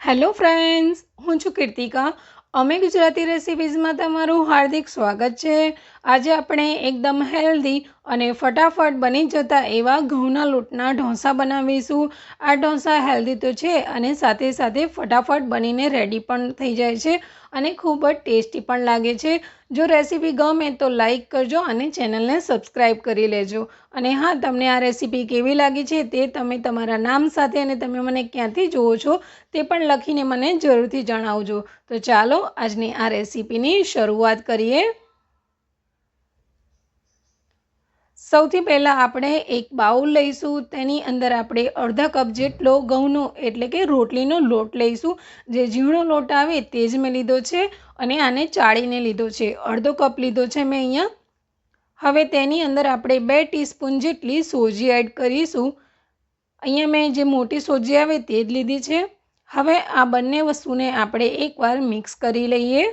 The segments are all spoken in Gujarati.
હેલો ફ્રેન્ડ્સ, હું છું કીર્તિકા. અમે ગુજરાતી રેસિપીઝમાં તમારું હાર્દિક સ્વાગત છે. આજે આપણે એકદમ હેલ્ધી અને ફટાફટ બની જતા એવા ઘઉંના લોટના ઢોસા બનાવીશું. આ ઢોસા હેલ્ધી તો છે અને સાથે સાથે ફટાફટ બનીને રેડી પણ થઈ જાય છે અને ખૂબ જ ટેસ્ટી પણ લાગે છે. જો રેસીપી ગમે તો લાઈક કરજો અને ચેનલને સબસ્ક્રાઈબ કરી લેજો. અને હા, તમને આ રેસીપી કેવી લાગી છે તે તમે તમારા નામ સાથે અને તમે મને ક્યાંથી જુઓ છો તે પણ લખીને મને જરૂરથી જણાવજો. તો ચાલો, આજની આ રેસીપીની શરૂઆત કરીએ. સૌથી પહેલાં આપણે એક બાઉલ લઈશું, તેની અંદર આપણે અડધા કપ જેટલો ઘઉંનો, એટલે કે રોટલીનો લોટ લઈશું. જે ઝીણો લોટ આવે તે જ મેં લીધો છે અને આને ચાળીને લીધો છે. અડધો કપ લીધો છે મેં અહીંયા. હવે તેની અંદર આપણે બે ટીસ્પૂન જેટલી સોજી એડ કરીશું. અહીંયા મેં જે મોટી સોજી આવે તે જ લીધી છે. હવે આ બંને વસ્તુને આપણે એકવાર મિક્સ કરી લઈએ.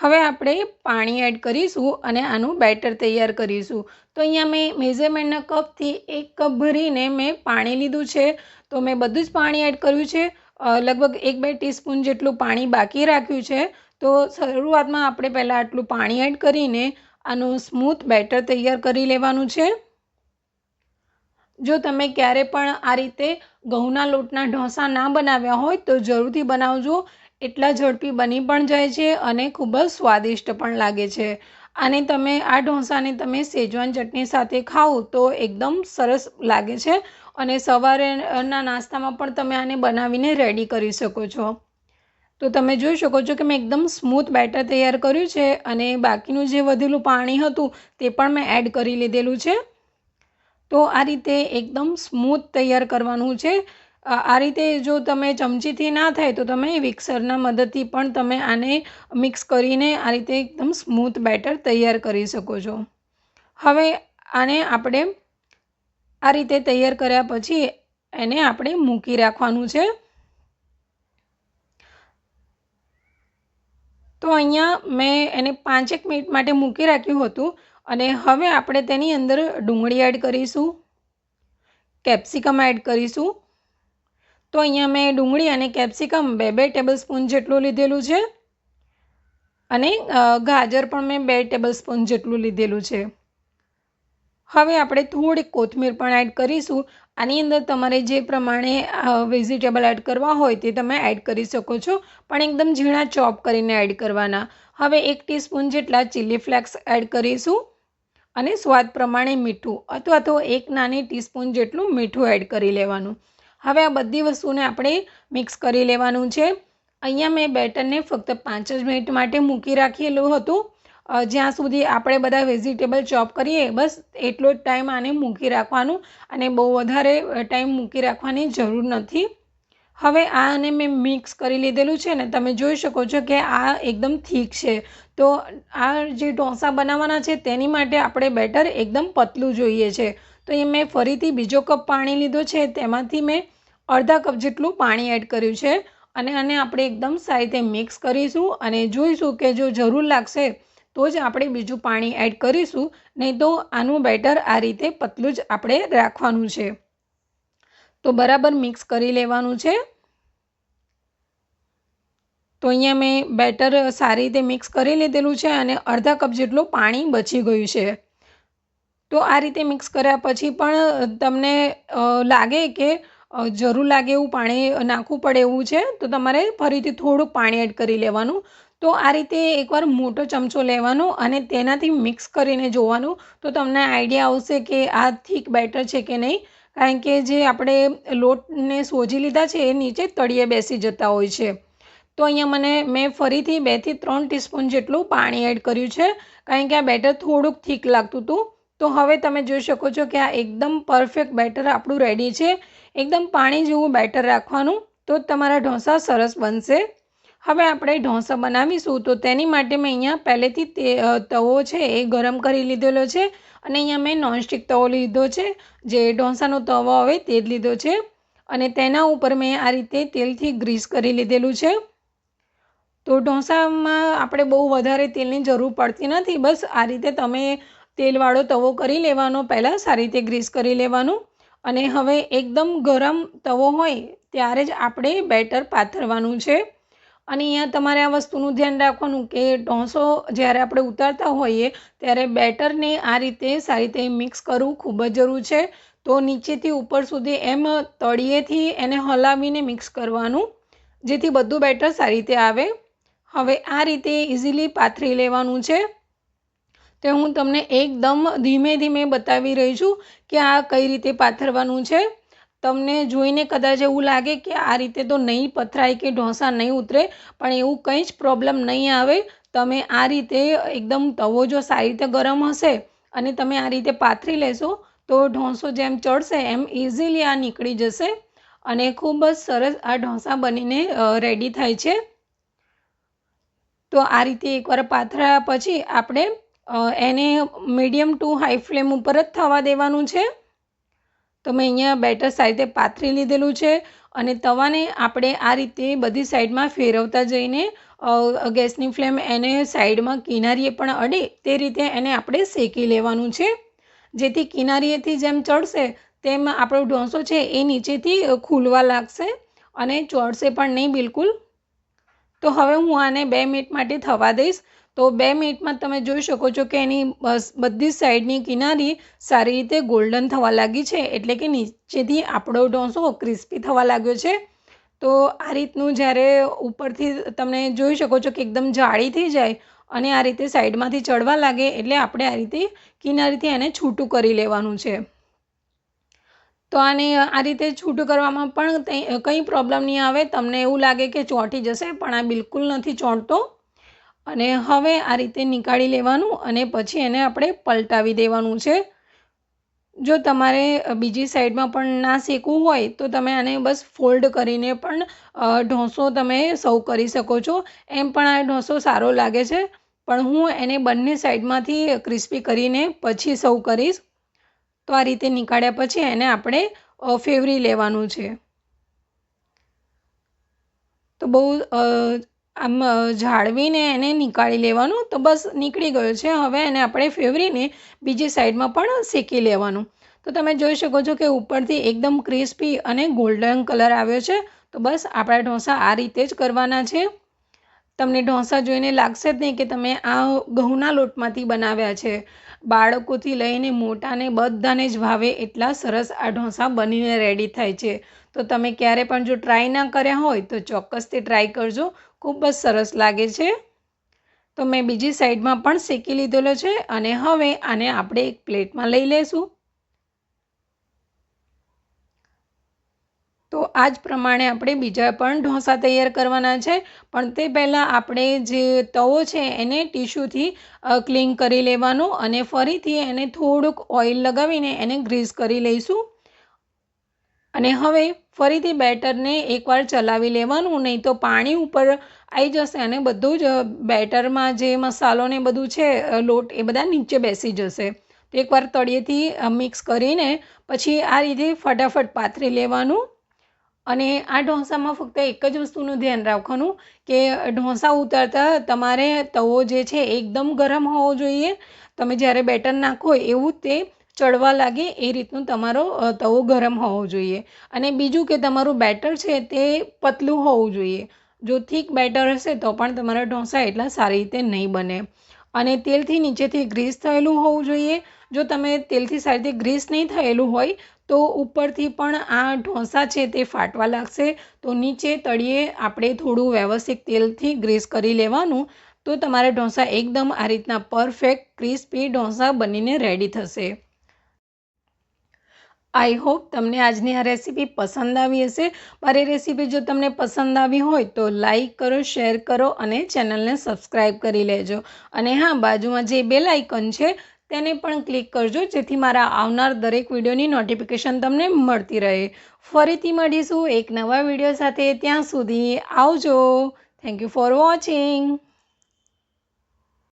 હવે આપણે પાણી એડ કરીશું અને આનું બેટર તૈયાર કરીશું. તો અહીંયા મેં મેઝરમેન્ટના કપથી એક કપ ભરીને મેં પાણી લીધું છે. તો મેં બધું જ પાણી એડ કર્યું છે. લગભગ એક બે ટીસ્પૂન જેટલું પાણી બાકી રાખ્યું છે. તો શરૂઆતમાં આપણે પહેલાં આટલું પાણી એડ કરીને આનું સ્મૂથ બેટર તૈયાર કરી લેવાનું છે. જો તમે ક્યારે પણ આ રીતે ઘઉંના લોટના ઢોસા ના બનાવ્યા હોય તો જરૂરથી બનાવજો. એટલા ઝડપી બની પણ જાય છે અને ખૂબ જ સ્વાદિષ્ટ પણ લાગે છે. અને તમે આ ઢોસાને તમે સેજવાન ચટણી સાથે ખાઓ તો એકદમ સરસ લાગે છે અને સવારેના નાસ્તામાં પણ તમે આને બનાવીને રેડી કરી શકો છો. તો તમે જોઈ શકો છો કે મેં એકદમ સ્મૂથ બેટર તૈયાર કર્યું છે અને બાકીનું જે વધેલું પાણી હતું તે પણ મેં એડ કરી લીધેલું છે. તો આ રીતે એકદમ સ્મૂથ તૈયાર કરવાનું છે આ રીતે જો તમે ચમચીથી ના થાય તો તમે વિક્સરના મદદથી પણ તમે આને મિક્સ કરીને આ રીતે એકદમ સ્મૂથ બેટર તૈયાર કરી શકો છો. હવે આને આપણે આ રીતે તૈયાર કર્યા પછી એને આપણે મૂકી રાખવાનું છે. તો અહીંયા મેં એને પાંચેક મિનિટ માટે મૂકી રાખ્યું હતું અને હવે આપણે તેની અંદર ડુંગળી એડ કરીશું, કેપ્સિકમ એડ કરીશું તો અહીંયા મેં ડુંગળી અને કેપ્સિકમ બે બે ટેબલ સ્પૂન જેટલું લીધેલું છે. અને ગાજર પણ મેં બે ટેબલ સ્પૂન જેટલું લીધેલું છે. હવે આપણે થોડીક કોથમીર પણ એડ કરીશું. આની અંદર તમારે જે પ્રમાણે વેજીટેબલ એડ કરવા હોય તે તમે એડ કરી શકો છો, પણ એકદમ ઝીણા ચોપ કરીને એડ કરવાના. હવે એક ટીસ્પૂન જેટલા ચીલી ફ્લેક્સ એડ કરીશું. અને સ્વાદ પ્રમાણે મીઠું, અથવા તો એક નાની ટીસ્પૂન જેટલું મીઠું એડ કરી લેવાનું. હવે આ બધી વસ્તુને આપણે મિક્સ કરી લેવાનું છે. અહીંયા મેં બેટરને ફક્ત પાંચ જ મિનિટ માટે મૂકી રાખેલું હતું. જ્યાં સુધી આપણે બધા વેજીટેબલ ચોપ કરીએ, બસ એટલો જ ટાઈમ આને મૂકી રાખવાનું અને બહુ વધારે ટાઈમ મૂકી રાખવાની જરૂર નથી. હવે આને મેં મિક્સ કરી લીધેલું છે ને તમે જોઈ શકો છો કે આ એકદમ થીક છે. તો આ જે ઢોસા બનાવવાના છે તેની માટે આપણે બેટર એકદમ પતલું જોઈએ છે. તો એ મેં ફરીથી બીજો કપ પાણી લીધો છે, તેમાંથી મેં અડધા કપ જેટલું પાણી એડ કર્યું છે અને આને આપણે એકદમ સારી રીતે મિક્સ કરીશું અને જોઈશું કે જો જરૂર લાગશે તો જ આપણે બીજું પાણી એડ કરીશું, નહીં તો આનું બેટર આ રીતે પતલું જ આપણે રાખવાનું છે. તો બરાબર મિક્સ કરી લેવાનું છે. તો અહીંયા મેં બેટર સારી રીતે મિક્સ કરી લીધેલું છે અને અડધા કપ જેટલું પાણી બચી ગયું છે. તો આ રીતે મિક્સ કર્યા પછી પણ તમને લાગે કે જરૂર લાગે એવું પાણી નાખવું પડે એવું છે, તો તમારે ફરીથી થોડુંક પાણી એડ કરી લેવાનું. તો આ રીતે એકવાર મોટો ચમચો લેવાનો અને તેનાથી મિક્સ કરીને જોવાનું. તો તમને આઈડિયા આવશે કે આ થીક બેટર છે કે નહીં. કારણ કે જે આપણે લોટને સોજી લીધા છે, એ નીચે તળિયે બેસી જતા હોય છે. તો અહીંયા મને, મેં ફરીથી બેથી ત્રણ ટીસ્પૂન જેટલું પાણી એડ કર્યું છે. કારણ કે આ બેટર થોડુંક થીક લાગતું હતું. તો હવે તમે જોઈ શકો છો કે આ એકદમ પરફેક્ટ બેટર આપણું રેડી છે. એકદમ પાણી જેવું બેટર રાખવાનું. તો તમારા ઢોસા સરસ બનશે. હવે આપણે ઢોંસા બનાવીશું. તો તેની માટે મેં અહીંયા પહેલેથી તે તવો છે એ ગરમ કરી લીધેલો છે. અને અહીંયા મેં નોનસ્ટિક તવો લીધો છે. જે ઢોંસાનો તવો આવે તે જ લીધો છે. અને તેના ઉપર મેં આ રીતે તેલથી ગ્રીસ કરી લીધેલું છે. તો ઢોસામાં આપણે બહુ વધારે તેલની જરૂર પડતી નથી. બસ આ રીતે તમે તેલવાળો તવો કરી લેવાનો, પહેલાં સારી રીતે ગ્રીસ કરી લેવાનું અને હવે એકદમ ગરમ તવો હોય ત્યારે જ આપણે બેટર પાથરવાનું છે. અને અહીંયા તમારે આ વસ્તુનું ધ્યાન રાખવાનું કે ઢોસો જ્યારે આપણે ઉતારતા હોઈએ ત્યારે બેટરને આ રીતે સારી રીતે મિક્સ કરવું ખૂબ જ જરૂર છે. તો નીચેથી ઉપર સુધી એમ તળિયેથી એને હલાવીને મિક્સ કરવાનું, જેથી બધું બેટર સારી રીતે આવે. હવે આ રીતે ઇઝીલી પાથરી લેવાનું છે. તે હું તમને એકદમ ધીમે ધીમે બતાવી રહી છું કે આ કઈ રીતે પાથરવાનું છે. તમને જોઈને કદાચ એવું લાગે કે આ રીતે તો નહીં પથરાય કે ઢોસા નહીં ઉતરે, પણ એવું કંઈ જ પ્રોબ્લેમ નહીં આવે. તમે આ રીતે એકદમ તવો જો સારી રીતે ગરમ હશે અને તમે આ રીતે પાથરી લેશો, તો ઢોસો જેમ ચડશે એમ ઇઝીલી આ નીકળી જશે અને ખૂબ જ સરસ આ ઢોસા બનીને રેડી થાય છે. તો આ રીતે એકવાર પાથરા પછી આપણે એને મીડિયમ ટુ હાઈ ફ્લેમ ઉપર જ થવા દેવાનું છે. તો મેં અહીંયા બેટર સારી રીતે પાથરી લીધેલું છે અને તવાને આપણે આ રીતે બધી સાઈડમાં ફેરવતા જઈને ગેસની ફ્લેમ એને સાઈડમાં કિનારીએ પણ અડે તે રીતે એને આપણે શેકી લેવાનું છે. જેથી કિનારીએથી જેમ ચડશે તેમ આપણો ઢોંસો છે એ નીચેથી ખુલવા લાગશે અને ચોડશે પણ નહીં બિલકુલ. તો હવે હું આને બે મિનિટ માટે થવા દઈશ. તો બે મિનિટમાં તમે જોઈ શકો છો કે એની બધી સાઈડની કિનારી સારી રીતે ગોલ્ડન થવા લાગી છે. એટલે કે નીચેથી આપણો ઢોસો ક્રિસ્પી થવા લાગ્યો છે. તો આ રીતનું જ્યારે ઉપરથી તમે જોઈ શકો છો કે એકદમ જાળી થઈ જાય અને આ રીતે સાઈડમાંથી ચડવા લાગે એટલે આપણે આ રીતે કિનારીથી એને છૂટું કરી લેવાનું છે. તો આને આ રીતે છૂટું કરવામાં પણ કંઈ પ્રોબ્લેમ નહીં આવે. તમને એવું લાગે કે ચોંટી જશે, પણ આ બિલકુલ નથી ચોંટતો. અને હવે આ રીતે નીકાળી લેવાનું અને પછી એને આપણે પલટાવી દેવાનું છે. જો તમારે બીજી સાઈડમાં પણ ના શેકવું હોય તો તમે આને બસ ફોલ્ડ કરીને પણ ઢોસો તમે સર્વ કરી શકો છો. એમ પણ આ ઢોસો સારો લાગે છે. પણ હું એને બંને સાઈડમાંથી ક્રિસ્પી કરીને પછી સર્વ કરીશ. તો આ રીતે નીકાળ્યા પછી એને આપણે ફેવરી લેવાનું છે. તો બહુ આમ જાળવીને એને નીકાળી લેવાનું તો બસ નીકળી ગયો છે. હવે એને આપણે ફેવરીને બીજી સાઈડમાં પણ શેકી લેવાનું. તો તમે જોઈ શકો છો કે ઉપરથી એકદમ ક્રિસ્પી અને ગોલ્ડન કલર આવ્યો છે. તો બસ આપણા ઢોસા આ રીતે જ કરવાના છે. તમને ઢોસા જોઈને લાગશે જ નહીં કે તમે આ ઘઉંના લોટમાંથી બનાવ્યા છે. બાળકોથી લઈને મોટાને બધાને જ ભાવે એટલા સરસ આ ઢોસા બનીને રેડી થાય છે. તો તમે ક્યારે પણ જો ટ્રાય ના કર્યા હોય તો ચોક્કસથી ટ્રાય કરજો. ખૂબ જ સરસ લાગે છે. તો મેં બીજી સાઈડમાં પણ શેકી લીધેલો છે અને હવે આને આપણે એક પ્લેટમાં લઈ લઈશું તો આ જ પ્રમાણે આપણે બીજા પણ ઢોસા તૈયાર કરવાના છે. પણ તે પહેલાં આપણે જે તવો છે એને ટીશ્યુથી ક્લીન કરી લેવાનું અને ફરીથી એને થોડુંક ઓઇલ લગાવીને એને ગ્રીસ કરી લઈશું. અને હવે ફરીથી બેટરને એકવાર ચલાવી લેવાનું, નહીં તો પાણી ઉપર આવી જશે અને બધું જ, બેટરમાં જે મસાલો ને બધું છે, લોટ એ બધા નીચે બેસી જશે. તો એકવાર તળિયેથી મિક્સ કરીને પછી આ રીતે ફટાફટ પાથરી લેવાનું. અને આ ઢોસામાં ફક્ત એક જ વસ્તુનું ધ્યાન રાખવાનું કે ઢોસા ઉતારતા તમારે તવો જે છે, એકદમ ગરમ હોવો જોઈએ. તમે જ્યારે બેટર નાખો એવું તે ચડવા લાગે એ રીતનું તમારો તવો ગરમ હોવો જોઈએ. અને બીજું કે તમારું બેટર છે તે પતલું હોવું જોઈએ. જો થીક બેટર હશે તો પણ તમારા ઢોસા એટલા સારી રીતે નહીં બને. અને તેલથી નીચેથી ગ્રીસ થયેલું હોવું જોઈએ. જો તમે તેલથી સારી રીતે ગ્રીસ નહીં થયેલું હોય, તો ઉપરથી પણ આ ઢોસા છે તે ફાટવા લાગશે. તો નીચે તળિયે આપણે થોડું વ્યવસ્થિત તેલથી ગ્રીસ કરી લેવાનું. તો તમારા ઢોસા એકદમ આ રીતના પરફેક્ટ, ક્રિસ્પી ઢોસા બનીને રેડી થશે. આઈ હોપ તમને આજની આ રેસીપી પસંદ આવી હશે. મારી રેસીપી જો તમને પસંદ આવી હોય તો લાઈક કરો, શેર કરો અને ચેનલને સબસ્ક્રાઈબ કરી લેજો. અને હા, બાજુમાં જે બેલ આઇકન છે તેને પણ ક્લિક કરજો, જેથી મારા આવનાર દરેક વિડીયોની નોટિફિકેશન તમને મળતી રહે. ફરીથી મળીશું એક નવા વીડિયો સાથે. ત્યાં સુધી આવજો. Thank you for watching